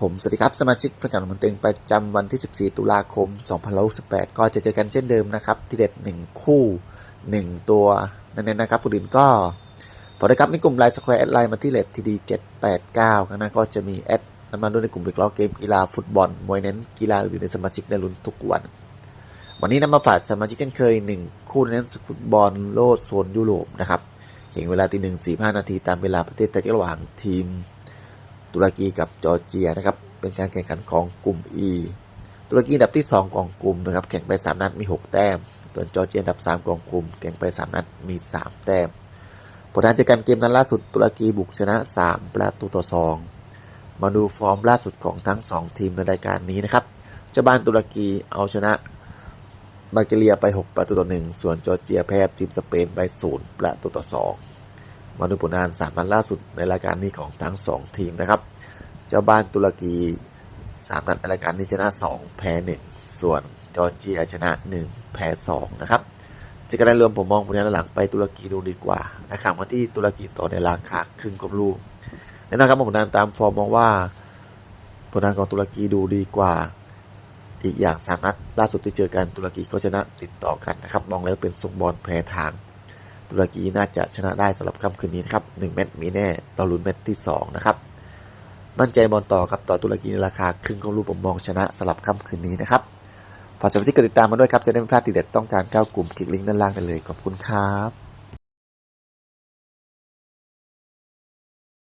ผมสวัสดีครับ สมาชิกประกันมันเต็งประจำวันที่ 14 ตุลาคม2568ก็จะเจอกันเช่นเดิมนะครับ ที่เด็ด 1 คู่ 1 ตัวนั่นเองนะครับผู้อื่นก็ฝากด้วยครับมีกลุ่มไลน์สแควร์แอดไลน์มาที่เลททีดี789ข้างหน้าก็จะมีแอดนั้นมาด้วยในกลุ่มวิกล้อเกมกีฬาฟุตบอลมวยเน้นกีฬาอื่นในสมาชิกได้ลุ้นทุกวัน วันนี้นำมาฝากสมาชิกเช่นเคย 1 คู่เน้นฟุตบอลโลดโซนยุโรปนะครับเห็นเวลาตีหนึ่งสี่ห้านาทีตามเวลาประเทศแต่ระหว่างทีม ตุรกีกับจอร์เจียนะครับ เป็นการแข่งขันของกลุ่ม E ตุรกีอันดับที่ 2 ของกลุ่มนะครับ แข่งไป 3 นัดมี 6 แต้ม ส่วนจอร์เจียอันดับ 3 ของกลุ่ม แข่งไป 3 นัดมี 3 แต้ม ผลการจากการเกมนัดล่าสุดตุรกีบุกชนะ 3 ประตูต่อ 2 มาดูฟอร์มล่าสุดของทั้ง 2 ทีมในรายการนี้นะครับเจ้าบ้านตุรกีเอาชนะบัลแกเรียไป 6 ประตูต่อ 1 ส่วนจอร์เจียแพ้ทีมสเปนไป 0 ประตูต่อ 2 มาดูผลงาน3นัดล่าสุดในรายการนี้ของทั้ง 2 ทีมนะครับ เจ้าบ้านตุรกี3นัดในรายการนี้ชนะ 2 แพ้ 1 ส่วนจอร์เจียชนะ 1 แพ้ 2 นะครับจากการไดรวมผมมองผลงานหลังไปตุรกีดูดีกว่านะครับมาที่ตุรกีต่อในราคาครึ่งกบลูกแน่นอนครับผลงานตามฟอร์มมองว่าผลงานของตุรกีดูดีกว่า อีกอย่างสามนัดล่าสุดที่เจอกันตุรกีก็ชนะติดต่อกันนะครับมองแล้วเป็นทรงบอลแพ้ทาง ตุรกีน่าจะชนะได้สำหรับค่ำคืนนี้นะครับ1เม็ดมีแน่ เราลุ้นเม็ดที่ 2 นะครับ มั่นใจบอลต่อครับต่อตุรกีในราคาครึ่งของรูปผมมองชนะสำหรับค่ำคืนนี้นะครับฝากสมาชิกติดตามมาด้วยครับ จะได้ไม่พลาดทีเด็ดต้องการเข้ากลุ่มคลิกลิงก์ด้านล่างได้เลยขอบคุณครับ